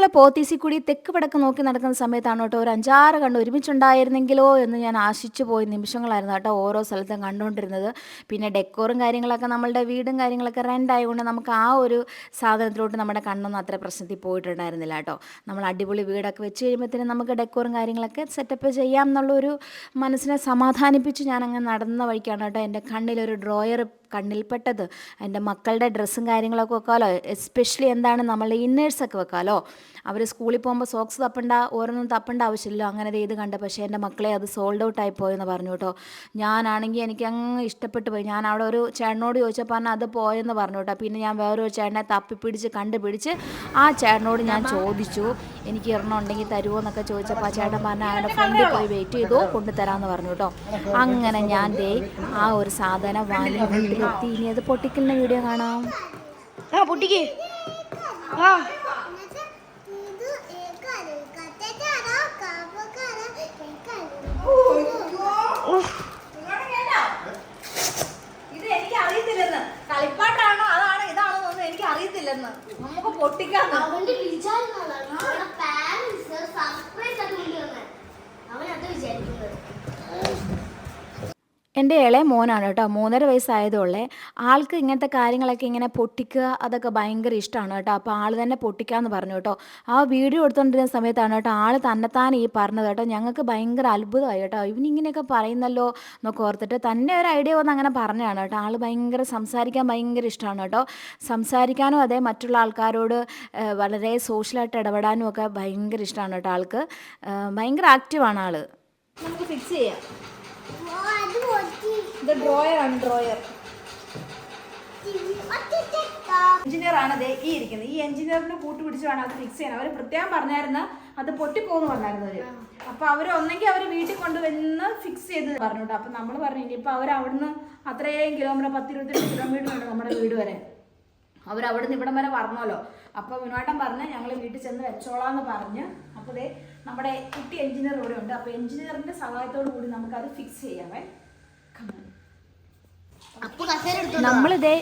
നമ്മൾ പോത്തീസി കൂടി തെക്ക് വടക്ക് നോക്കി നടക്കുന്ന സമയത്താണ് കേട്ടോ ഒരു അഞ്ചാറ് കണ്ട് ഒരുമിച്ചുണ്ടായിരുന്നെങ്കിലോ എന്ന് ഞാൻ ആശിച്ചു പോയ നിമിഷങ്ങളായിരുന്നു കേട്ടോ ഓരോ സ്ഥലത്തും കണ്ടുകൊണ്ടിരുന്നത്. പിന്നെ ഡെക്കോറും കാര്യങ്ങളൊക്കെ നമ്മളുടെ വീടും കാര്യങ്ങളൊക്കെ റെന്റ് ആയതുകൊണ്ട് നമുക്ക് ആ ഒരു സാധനത്തിലോട്ട് നമ്മുടെ കണ്ണൊന്നും അത്ര പ്രശ്നത്തിൽ പോയിട്ടുണ്ടായിരുന്നില്ല കേട്ടോ. നമ്മൾ അടിപൊളി വീടൊക്കെ വെച്ച് കഴിയുമ്പോഴത്തേനും നമുക്ക് ഡെക്കോറും കാര്യങ്ങളൊക്കെ സെറ്റപ്പ് ചെയ്യാം എന്നുള്ളൊരു മനസ്സിനെ സമാധാനിപ്പിച്ച് ഞാൻ അങ്ങനെ നടന്ന വഴിക്കാണ് കേട്ടോ എന്റെ കണ്ണിലൊരു ഡ്രോയർ കണ്ണിൽപ്പെട്ടത്. എന്റെ മക്കളുടെ ഡ്രസ്സും കാര്യങ്ങളൊക്കെ വെക്കാമല്ലോ എസ്പെഷ്യലി എന്താണ് നമ്മളുടെ ഇന്നേഴ്സൊക്കെ വെക്കാമല്ലോ അവർ സ്കൂളിൽ പോകുമ്പോൾ സോക്സ് തപ്പണ്ട ഓരോന്നും തപ്പണ്ട ആവശ്യമില്ലല്ലോ. അങ്ങനെ ഇത് കണ്ട. പക്ഷേ എന്റെ മക്കളെ അത് സോൾഡ് ഔട്ട് ആയി പോയെന്ന് പറഞ്ഞു കേട്ടോ. ഞാനാണെങ്കിൽ എനിക്ക് അങ്ങ് ഇഷ്ടപ്പെട്ടു പോയി. ഞാൻ അവിടെ ഒരു ചേട്ടനോട് ചോദിച്ചപ്പോൾ പറഞ്ഞാൽ അത് പോയെന്ന് പറഞ്ഞു കേട്ടോ. പിന്നെ ഞാൻ വേറൊരു ചേട്ടനെ തപ്പിപ്പിടിച്ച് കണ്ടുപിടിച്ച് ആ ചേട്ടനോട് ഞാൻ ചോദിച്ചു. എനിക്ക് ഇറണം ഉണ്ടെങ്കിൽ തരുമോ എന്നൊക്കെ ചോദിച്ചപ്പോൾ ആ ചേട്ടൻ പറഞ്ഞാൽ അയാളുടെ ഫ്രണ്ടിൽ പോയി വെയിറ്റ് ചെയ്തോ കൊണ്ടുതരാമെന്ന് പറഞ്ഞു കേട്ടോ. അങ്ങനെ ഞാൻ ദേ ആ ഒരു സാധനം വാങ്ങി വീട്ടിലെത്തി ഇനി അത് പൊട്ടിക്കലിന്റെ വീഡിയോ കാണാം. ആ പൊട്ടിക്ക്. ആ. കളിപ്പാട്ടാണോ? അതാണ്? ഇതാണോ എനിക്ക് അറിയത്തില്ലെന്ന് നമുക്ക് പൊട്ടിക്കാം അവന്റെ പാരന്റ്സ് സർപ്രൈസ് അത് കൊണ്ടുവന്നത് അവൻ അത് വിചാരിക്കുന്നത് എന്റെ ഇളയ മോനാണ് കേട്ടോ. മൂന്നര വയസ്സായതുള്ളേ. ആൾക്ക് ഇങ്ങനത്തെ കാര്യങ്ങളൊക്കെ ഇങ്ങനെ പൊട്ടിക്കുക അതൊക്കെ ഭയങ്കര ഇഷ്ടമാണ് കേട്ടോ. അപ്പോൾ ആൾ തന്നെ പൊട്ടിക്കാമെന്ന് പറഞ്ഞു കേട്ടോ. ആ വീഡിയോ എടുത്തുകൊണ്ടിരുന്ന സമയത്താണ് കേട്ടോ ആൾ തന്നെത്താൻ ഈ പറഞ്ഞത് കേട്ടോ. ഞങ്ങൾക്ക് ഭയങ്കര അത്ഭുതമായി കേട്ടോ. ഇവനിങ്ങനെയൊക്കെ പറയുന്നല്ലോ എന്നൊക്കെ ഓർത്തിട്ട് തന്നെ ഒരു ഐഡിയ വന്ന് അങ്ങനെ പറഞ്ഞതാണ് കേട്ടോ. ആൾ ഭയങ്കര സംസാരിക്കാൻ ഭയങ്കര ഇഷ്ടമാണ് കേട്ടോ. സംസാരിക്കാനും അതേ മറ്റുള്ള ആൾക്കാരോട് വളരെ സോഷ്യലായിട്ട് ഇടപെടാനും ഒക്കെ ഭയങ്കര ഇഷ്ടമാണ് കേട്ടോ ആൾക്ക്. ഭയങ്കര ആക്റ്റീവാണ് ആൾ നമുക്ക് ഫിക്സ് ചെയ്യാം. ഇത് ഡ്രോയർ ആണ് ഡ്രോയർ എഞ്ചിനീയർ ആണ് ദേ ഈ ഇരിക്കുന്നത്. ഈ എഞ്ചിനീയറിനെ കൂട്ടി പിടിച്ച് വേണം അത് ഫിക്സ് ചെയ്യണം അവർ പ്രത്യേകം പറഞ്ഞായിരുന്നു അത് പൊട്ടിപ്പോന്ന് പറഞ്ഞായിരുന്നു അവർ. അപ്പൊ അവർ ഒന്നെങ്കിൽ അവർ വീട്ടിൽ കൊണ്ടുവന്ന് ഫിക്സ് ചെയ്ത് പറഞ്ഞു അപ്പൊ നമ്മൾ പറഞ്ഞു ഇനിയിപ്പോ അവർ അവിടുന്ന് അത്രയും കിലോമീറ്റർ പത്തിരുപത്തിരണ്ട് കിലോമീറ്റർ ഉണ്ട് നമ്മുടെ വീട് വരെ. നിന്ന് ഇവിടം വരെ പറഞ്ഞല്ലോ അപ്പോൾ വിനോട്ടം പറഞ്ഞ് ഞങ്ങൾ വീട്ടിൽ ചെന്ന് വെച്ചോളാന്ന് പറഞ്ഞ്. അപ്പോൾ ദേ നമ്മുടെ കുട്ടി എഞ്ചിനീയർ ഇവിടെ ഉണ്ട്. അപ്പോൾ എഞ്ചിനീയറിന്റെ സഹായത്തോടു കൂടി നമുക്കത് ഫിക്സ് ചെയ്യാമേ. അപ്പൊ നമ്മളിതേ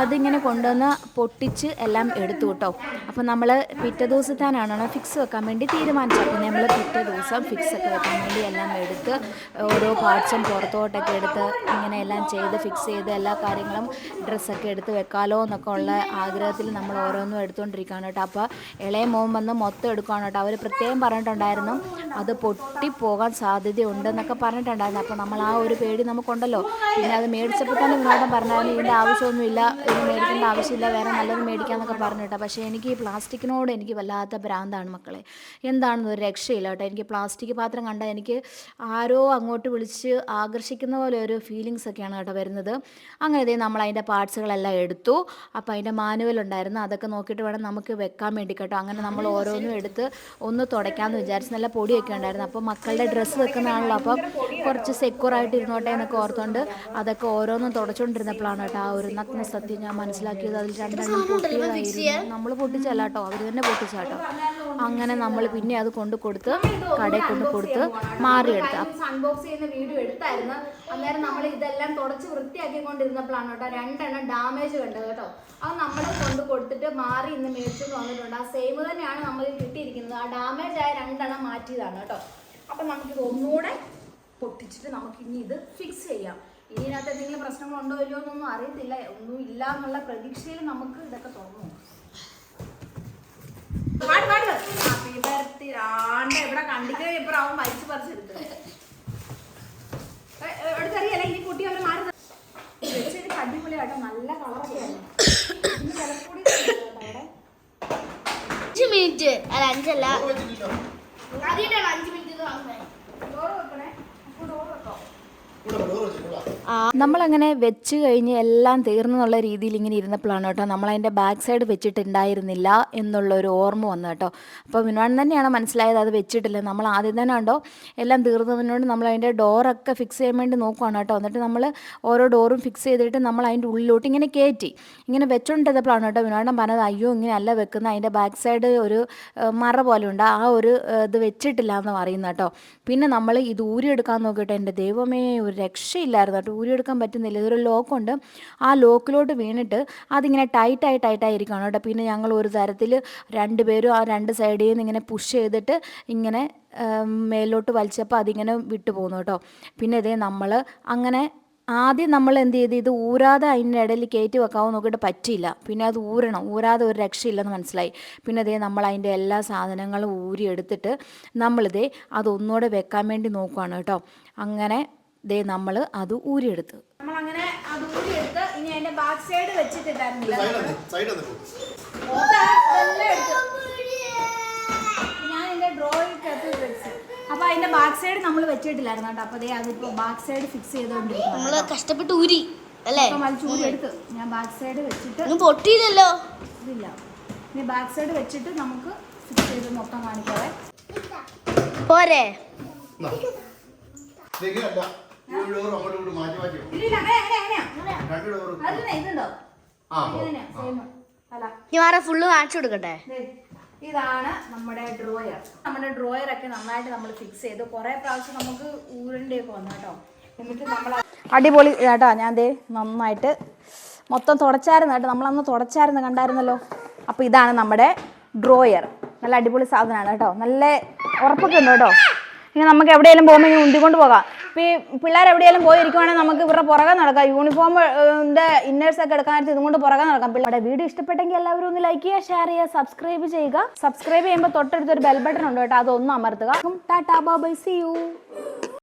അതിങ്ങനെ കൊണ്ടുവന്ന് പൊട്ടിച്ച് എല്ലാം എടുത്തു കേട്ടോ. അപ്പോൾ നമ്മൾ പിറ്റേ ദിവസത്താനാണ് ഫിക്സ് വെക്കാൻ വേണ്ടി തീരുമാനിച്ചത്. പിന്നെ നമ്മൾ പിറ്റേ ദിവസം ഫിക്സ് ഒക്കെ വെക്കാൻ വേണ്ടി എല്ലാം എടുത്ത് ഓരോ പാർട്സും പുറത്തോട്ടൊക്കെ എടുത്ത് ഇങ്ങനെ എല്ലാം ചെയ്ത് ഫിക്സ് ചെയ്ത് എല്ലാ കാര്യങ്ങളും ഡ്രസ്സൊക്കെ എടുത്ത് വെക്കാലോ എന്നൊക്കെ ഉള്ള ആഗ്രഹത്തിൽ നമ്മൾ ഓരോന്നും എടുത്തുകൊണ്ടിരിക്കുകയാണ് കേട്ടോ. അപ്പോൾ ഇളയ മോൻ വന്ന് മൊത്തം എടുക്കുകയാണ് കേട്ടോ. അവർ പ്രത്യേകം പറഞ്ഞിട്ടുണ്ടായിരുന്നു അത് പൊട്ടിപ്പോകാൻ സാധ്യതയുണ്ടെന്നൊക്കെ പറഞ്ഞിട്ടുണ്ടായിരുന്നു. അപ്പോൾ നമ്മൾ ആ ഒരു പേടി നമുക്കുണ്ടല്ലോ. പിന്നെ അത് മേടിച്ചപ്പോൾ തന്നെ വിനോദം പറഞ്ഞായിരുന്നു ഇതിന്റെ ആവശ്യമൊന്നുമില്ല ഇത് മേടിക്കേണ്ട ആവശ്യമില്ല വേറെ നല്ലത് മേടിക്കാമെന്നൊക്കെ പറഞ്ഞു കേട്ടോ. പക്ഷേ എനിക്ക് ഈ പ്ലാസ്റ്റിക്കിനോട് എനിക്ക് വല്ലാത്ത ഭ്രാന്താണ് മക്കളെ. എന്താണെന്ന് ഒരു രക്ഷയില്ല കേട്ടോ. എനിക്ക് പ്ലാസ്റ്റിക് പാത്രം കണ്ടാൽ എനിക്ക് ആരോ അങ്ങോട്ട് വിളിച്ച് ആകർഷിക്കുന്ന പോലെ ഒരു ഫീലിങ്സ് ഒക്കെയാണ് കേട്ടോ വരുന്നത്. അങ്ങനെ ഇതേ നമ്മൾ അതിന്റെ പാർട്സുകളെല്ലാം എടുത്തു. അപ്പോൾ അതിന്റെ മാനുവൽ ഉണ്ടായിരുന്നു. അതൊക്കെ നോക്കിയിട്ട് വേണം നമുക്ക് വെക്കാൻ വേണ്ടി കേട്ടോ. അങ്ങനെ നമ്മൾ ഓരോന്നും എടുത്ത് ഒന്ന് തുടയ്ക്കാമെന്ന് വിചാരിച്ച് നല്ല പൊടിയൊക്കെ ഉണ്ടായിരുന്നു. അപ്പോൾ മക്കളുടെ ഡ്രസ്സ് വെക്കുന്നതാണല്ലോ. അപ്പം കുറച്ച് സെക്യൂർ ആയിട്ട് ഇരുന്നോട്ടെ എന്നൊക്കെ ഓർത്തുകൊണ്ട് അതൊക്കെ ഓരോന്നും തുടച്ചുകൊണ്ടിരുന്നപ്പോഴാണ് കേട്ടോ ആ ഒരു നഗ്ന സത്യം ഞാൻ മനസ്സിലാക്കിയത് അതിൽ രണ്ടെണ്ണം പൊട്ടിയതായിരുന്നു നമ്മൾ പൊട്ടിച്ചല്ല കേട്ടോ. അവർ തന്നെ പൊട്ടിച്ചാട്ടോ. അങ്ങനെ നമ്മൾ പിന്നെ അത് കൊണ്ട് കൊടുത്ത് കടയിൽ കൊണ്ട് കൊടുത്ത് മാറിയെടുത്ത് അൺബോക്സ് ചെയ്യുന്ന വീഡിയോ എടുത്തായിരുന്നു. അന്നേരം നമ്മൾ ഇതെല്ലാം തുടച്ച് വൃത്തിയാക്കിക്കൊണ്ടിരുന്നപ്പോഴാണ് കേട്ടോ രണ്ടെണ്ണം ഡാമേജ് കണ്ടത് കേട്ടോ. അത് നമ്മൾ കൊണ്ട് കൊടുത്തിട്ട് മാറി ഇന്ന് മേടിച്ചു വന്നിട്ടുണ്ട്. ആ സെയിം തന്നെയാണ് നമ്മൾ കിട്ടിയിരിക്കുന്നത്. ആ ഡാമേജ് ആയ രണ്ടെണ്ണം മാറ്റിയതാണ് കേട്ടോ. അപ്പം നമുക്കിത് ഒന്നുകൂടെ പൊട്ടിച്ചിട്ട് നമുക്ക് ഇനി ഇത് ഫിക്സ് ചെയ്യാം. ഇനി ഇതിനകത്ത് എന്തെങ്കിലും പ്രശ്നങ്ങളുണ്ടോ ഇല്ലയോ എന്നൊന്നും അറിയത്തില്ല. ഒന്നും ഇല്ല എന്നുള്ള പ്രതീക്ഷയിൽ നമുക്ക് ഇതൊക്കെ തോന്നും പാട് പാട്. ഹാപ്പി ബർത്ത്ഡേ ആണ്ട് ഇവിടെ കണ്ടിട്ട് ഇപ്പൊ അവൻ വലിച്ചു പറിച്ചെടുത്തു. എടുത്തറിയല്ല? ഇനി കുട്ടി അവനെ മാറി വെച്ചത് അടിപൊളിയാട്ടോ നല്ല വിലക്കൂടി അവിടെ അഞ്ച് മിനിറ്റ്. അല്ല അഞ്ചല്ല. അഞ്ച് മിനിറ്റ് വാങ്ങുന്നത് ഡോറ് വെക്കണേ അപ്പോൾ ഡോറ് വെക്കോ ആ നമ്മളങ്ങനെ വെച്ച് കഴിഞ്ഞ് എല്ലാം തീർന്നു എന്നുള്ള രീതിയിൽ ഇങ്ങനെ ഇരുന്നപ്പോഴാണ് കേട്ടോ നമ്മളതിന്റെ ബാക്ക് സൈഡ് വെച്ചിട്ടുണ്ടായിരുന്നില്ല എന്നുള്ള ഒരു ഓർമ്മ വന്നു കേട്ടോ. അപ്പോൾ വിനോദൻ തന്നെയാണ് മനസ്സിലായത് അത് വെച്ചിട്ടില്ല. നമ്മൾ ആദ്യം തന്നെ ഉണ്ടോ എല്ലാം തീർന്നതിനോട് നമ്മൾ അതിന്റെ ഡോറൊക്കെ ഫിക്സ് ചെയ്യാൻ വേണ്ടി നോക്കുവാണ് കേട്ടോ. എന്നിട്ട് നമ്മൾ ഓരോ ഡോറും ഫിക്സ് ചെയ്തിട്ട് നമ്മൾ അതിന്റെ ഉള്ളിലോട്ട് ഇങ്ങനെ കയറ്റി ഇങ്ങനെ വെച്ചുകൊണ്ടിരുന്നപ്പോഴാണ് കേട്ടോ വിനോദൻ പറഞ്ഞത് അയ്യോ ഇങ്ങനെ അല്ല വെക്കുന്ന. അതിന്റെ ബാക്ക് സൈഡ് ഒരു മറ പോലെ ഉണ്ട് ആ ഒരു ഇത് വെച്ചിട്ടില്ല എന്ന് പറയുന്നത് കേട്ടോ. പിന്നെ നമ്മൾ ഇത് ഊരി ഊരിയെടുക്കാൻ നോക്കിയിട്ട് എന്റെ ദൈവമേ ഒരു രക്ഷയില്ലായിരുന്നു കേട്ടോ. ഊരിയെടുക്കാൻ പറ്റുന്നില്ല. ഇതൊരു ലോക്കുണ്ട് ആ ലോക്കിലോട്ട് വീണിട്ട് അതിങ്ങനെ ടൈറ്റായി ടൈറ്റായി ഇരിക്കുകയാണ് കേട്ടോ. പിന്നെ ഞങ്ങൾ ഒരു തരത്തിൽ രണ്ടുപേരും ആ രണ്ട് സൈഡിൽ നിന്ന് ഇങ്ങനെ പുഷ് ചെയ്തിട്ട് ഇങ്ങനെ മേലോട്ട് വലിച്ചപ്പോൾ അതിങ്ങനെ വിട്ടു പോകുന്നു കേട്ടോ. പിന്നെ ഇതേ നമ്മൾ അങ്ങനെ ആദ്യം നമ്മൾ എന്ത് ചെയ്ത് ഇത് ഊരാതെ അതിന്റെ ഇടയിൽ കയറ്റി വെക്കാവോ നോക്കിയിട്ട് പറ്റിയില്ല. പിന്നെ അത് ഊരണം. ഊരാതെ ഒരു രക്ഷയില്ലെന്ന് മനസ്സിലായി. പിന്നെ അതേ നമ്മൾ അതിന്റെ എല്ലാ സാധനങ്ങളും ഊരി എടുത്തിട്ട് നമ്മളിതേ അതൊന്നുകൂടെ വെക്കാൻ വേണ്ടി നോക്കുകയാണ് കേട്ടോ. അങ്ങനെ ദേ നമ്മൾ അത് ഊരിയെടുത്ത്. നമ്മളങ്ങനെ അത് ഊരിയെടുത്ത് ഇനി അതിന്റെ ബാക്ക് സൈഡ് ഞാൻ വെച്ച്. അപ്പോൾ അതിന്റെ ബാക്ക് സൈഡ് നമ്മൾ വെച്ചിട്ടില്ലായിരുന്നു കേട്ടോ. അപ്പോൾ ദേ അതിപ്പോൾ ബാക്ക് സൈഡ് ഫിക്സ് ചെയ്തുകൊണ്ടിരിക്കുന്നു നമ്മൾ കഷ്ടപ്പെട്ട് ഊരി അല്ലേ? അപ്പം എടുത്ത് ഞാൻ ബാക്ക് സൈഡ് വെച്ചിട്ട് പൊട്ടിയില്ലല്ലോ. ഇതില്ല. ഇനി ബാക്ക് സൈഡ് വെച്ചിട്ട് നമുക്ക് ഫിക്സ് ചെയ്ത് മൊത്തം കാണിക്കാവേ പോരെ. ഇല്ലില്ല അങ്ങനെ അങ്ങനെ അങ്ങനെയാ അതിനെ ഇതുണ്ടോ? ഇതിനെ സെയിം അല്ല. ഇനി വേറെ ഫുള്ള് കാണിച്ചു കൊടുക്കട്ടെ? ദേ, ഇതാണ് നമ്മുടെ ഡ്രോയർ നമ്മുടെ ഡ്രോയർ ഒക്കെ നന്നായിട്ട് നമ്മൾ ഫിക്സ് ചെയ്തു. കുറേ പ്രാവശ്യം നമുക്ക് ഊരണ്ടിയൊക്കെ വന്നു കേട്ടോ. എന്നിട്ട് നമ്മൾ അടിപൊളി ചേട്ടാ ഞാൻ ദേ നന്നായിട്ട് മൊത്തം തുടച്ചായിരുന്നു കേട്ടോ. നമ്മളന്ന് തുടച്ചായിരുന്നു കണ്ടായിരുന്നല്ലോ. അപ്പോൾ ഇതാണ് നമ്മുടെ ഡ്രോയർ നല്ല അടിപൊളി സാധനമാണ് കേട്ടോ. നല്ല ഉറപ്പൊക്കെ ഉണ്ട് കേട്ടോ. ഇനി നമുക്ക് എവിടെയെങ്കിലും പോകുമ്പോൾ ഇങ്ങനെ ഉന്തിക്കൊണ്ട് പോകാം. ഈ പിള്ളേർ എവിടെയെങ്കിലും പോയിരിക്കുവാണെങ്കിൽ നമുക്ക് ഇവരുടെ പുറകെ നടക്കാം. യൂണിഫോം ഇന്നേഴ്സ് ഒക്കെ എടുക്കാനായിട്ട് ഇതും കൊണ്ട് പുറകെ നടക്കാം. പിള്ളേരുടെ വീഡിയോ ഇഷ്ടപ്പെട്ടെങ്കിൽ എല്ലാവരും ഒന്ന് ലൈക്ക് ചെയ്യുക ഷെയർ ചെയ്യുക സബ്സ്ക്രൈബ് ചെയ്യുക. സബ്സ്ക്രൈബ് ചെയ്യുമ്പോൾ തൊട്ടടുത്തൊരു ബെൽ ബട്ടൺ ഉണ്ട് കേട്ടോ. അതൊന്നും അമർത്തുക. Tata bye C U